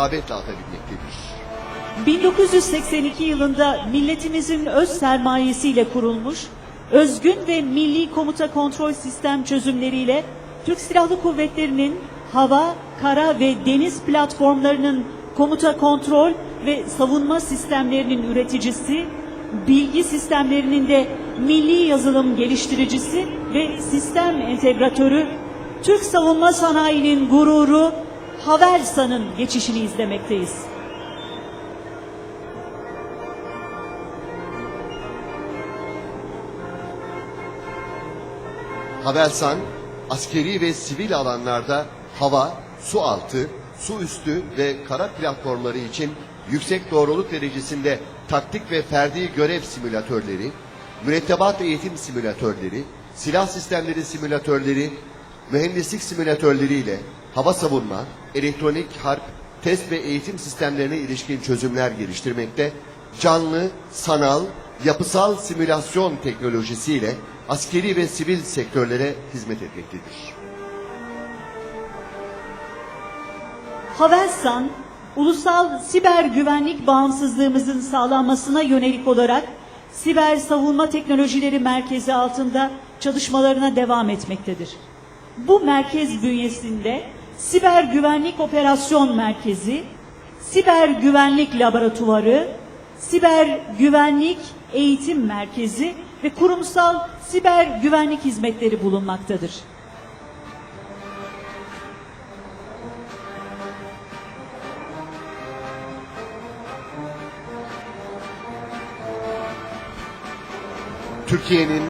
rağbetle atabilmektedir. 1982 yılında milletimizin öz sermayesiyle kurulmuş, özgün ve milli komuta kontrol sistem çözümleriyle Türk Silahlı Kuvvetleri'nin hava, kara ve deniz platformlarının komuta kontrol ve savunma sistemlerinin üreticisi, bilgi sistemlerinin de milli yazılım geliştiricisi ve sistem entegratörü, Türk savunma sanayinin gururu Havelsan'ın geçişini izlemekteyiz. Havelsan, askeri ve sivil alanlarda hava, su altı, su üstü ve kara platformları için yüksek doğruluk derecesinde taktik ve ferdi görev simülatörleri, mürettebat eğitim simülatörleri, silah sistemleri simülatörleri, mühendislik simülatörleriyle hava savunma, elektronik harp, test ve eğitim sistemlerine ilişkin çözümler geliştirmekte, canlı, sanal, yapısal simülasyon teknolojisiyle askeri ve sivil sektörlere hizmet etmektedir. Havelsan, ulusal siber güvenlik bağımsızlığımızın sağlanmasına yönelik olarak Siber Savunma Teknolojileri Merkezi altında çalışmalarına devam etmektedir. Bu merkez bünyesinde Siber Güvenlik Operasyon Merkezi, Siber Güvenlik Laboratuvarı, Siber Güvenlik Eğitim Merkezi ve kurumsal siber güvenlik hizmetleri bulunmaktadır. Türkiye'nin